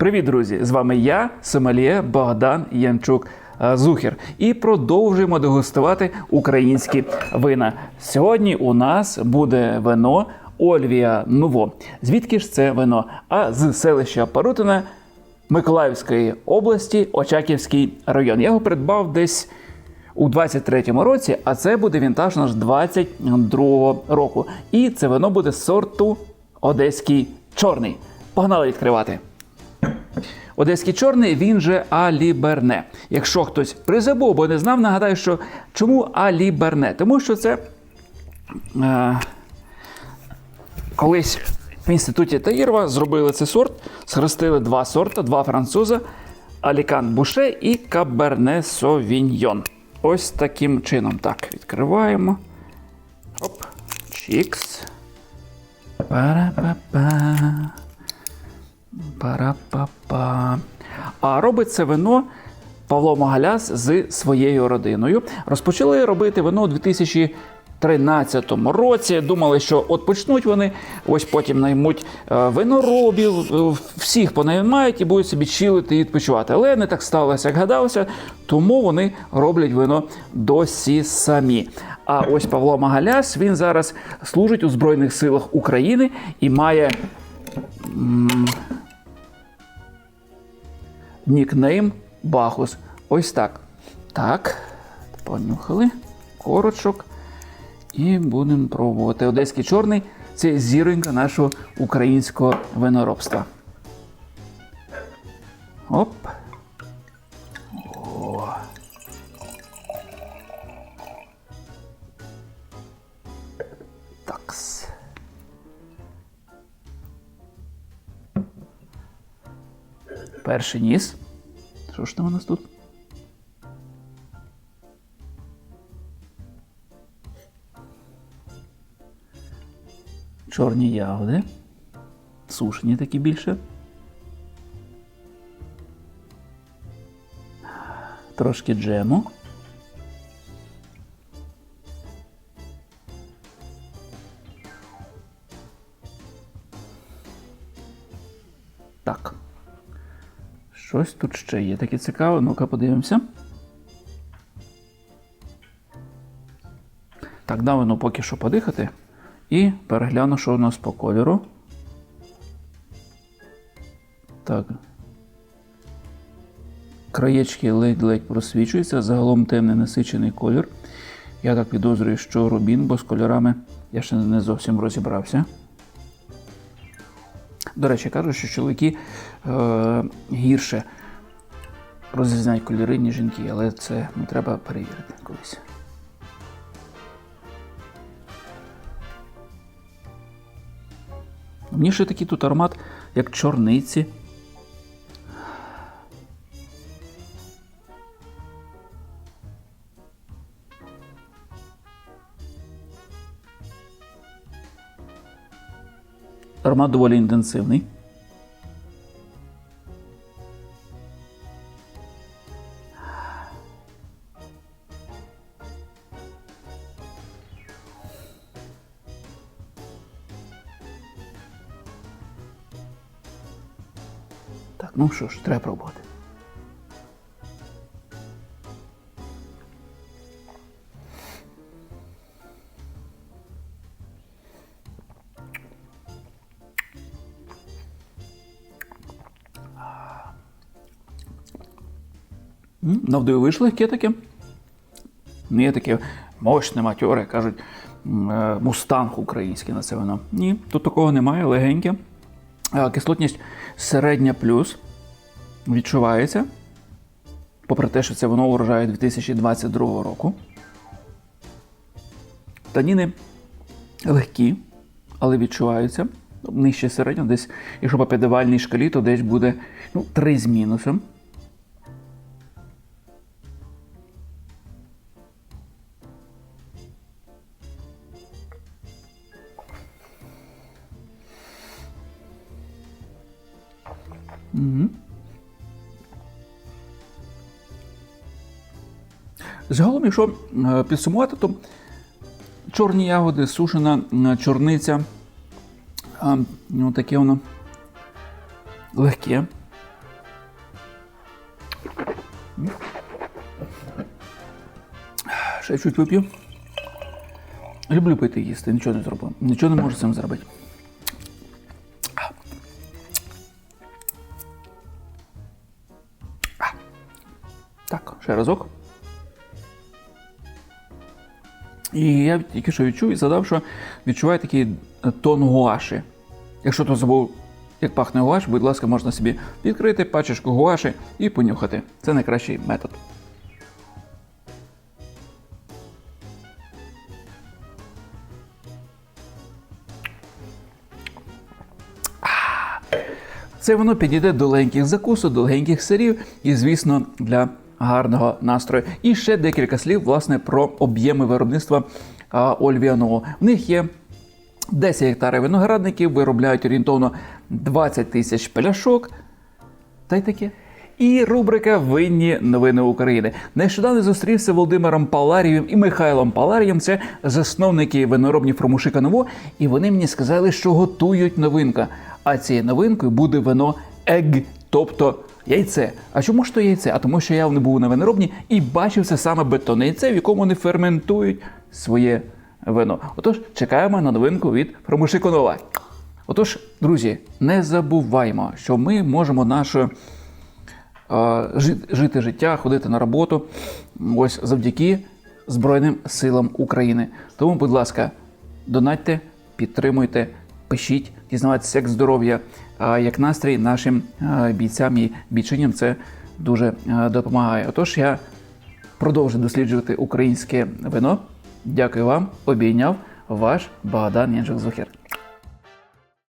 Привіт, друзі! З вами я, Сомельє Богдан Янчук. е, Зухер, і продовжуємо дегустувати українські вина. Сьогодні у нас буде вино Ольвія Нуво. Звідки ж це вино? А з селища Парутина Миколаївської області, Очаківський район. Я його придбав десь у 23-му році, а це буде вінтаж наш 22-го року. І це вино буде сорту Одеський чорний. Погнали відкривати. Одеський чорний, він же Аліберне. Якщо хтось призабув, бо не знав, нагадаю, що чому Аліберне? Тому що це е, колись в інституті Таїрова зробили цей сорт, схрестили два сорти, два француза: Алікан Буше і Каберне Совіньйон. Ось таким чином. Так, відкриваємо. Оп, чікс. Пара-па-па. Пара-па-па. А робить це вино Павло Магаляс з своєю родиною. Розпочали робити вино у 2013 році. Думали, що от почнуть вони, ось потім наймуть е, виноробів, е, всіх понаймають і будуть собі чилити і відпочивати. Але не так сталося, як гадалося, тому вони роблять вино досі самі. А ось Павло Магаляс він зараз служить у Збройних силах України і має нікнейм Бахус. Ось так. Так, понюхали корочок. І будемо пробувати. Одеський чорний це зіронька нашого українського виноробства. Оп. Перший ніс. Що ж там у нас тут? Чорні ягоди. Сушені такі більше. Трошки джему. Так. Щось тут ще є таке цікаве. Ну-ка подивимося. Так, дам воно поки що подихати. І перегляну, що у нас по кольору. Так. Краєчки ледь-ледь просвічуються, загалом темний насичений колір. Я так підозрюю, що рубін, бо з кольорами я ще не зовсім розібрався. До речі, кажуть, що чоловіки е, гірше розрізняють кольори, ніж жінки, але це ну, треба перевірити колись. Мені ще такий тут аромат, як чорниці. Аромат доволі інтенсивний. Так, ну що ж, треба пробувати. М, Навдивовиш легке таке. Не є таке мощне, матьоре, кажуть, е, мустанг український на це воно. Ні, тут такого немає, легеньке. Е, Кислотність середня плюс відчувається. Попри те, що це воно урожає 2022 року. Таніни легкі, але відчуваються. Нижче середньо, десь, якщо по п'ятивальній шкалі, то десь буде ну, 3 з мінусом. Угу. Загалом, якщо е, підсумувати, то чорні ягоди, сушена чорниця, ну, таке воно легке. Ще чуть вип'ю. Люблю пити їсти, нічого не зроблю. Нічого не можу з цим зробити. Так, ще разок. І я тільки що відчув і згадав, що відчуваю такий е, тон гуаші. Якщо хто забув, як пахне гуаш, будь ласка, можна собі відкрити пачечку гуаші і понюхати. Це найкращий метод. Це воно підійде до легеньких закусок, до легеньких сирів і, звісно, для гарного настрою. І ще декілька слів власне про об'єми виробництва Ольвіаного. В них є 10 гектарів виноградників, виробляють орієнтовно 20 тисяч пляшок. Та й таке. І рубрика Винні новини України. Нещодавно зустрівся Володимиром Паларієм і Михайлом Паларієм. Це засновники виноробні Фромушика Ново. І вони мені сказали, що готують новинка. А цією новинкою буде вино ег, тобто яйце. А чому ж то яйце? А тому, що я не був на виноробні і бачив це саме бетонне яйце, в якому вони ферментують своє вино. Отож, чекаємо на новинку від Фромушика Нова. Отож, друзі, не забуваймо, що ми можемо нашу е, жити, життя, ходити на роботу ось завдяки Збройним силам України. Тому, будь ласка, донатьте, підтримуйте, пишіть, дізнавайтеся, як здоров'я, як настрій нашим бійцям і бійчиням. Це дуже допомагає. Отож, я продовжу досліджувати українське вино. Дякую вам, обійняв ваш Богдан Янжик Зухер.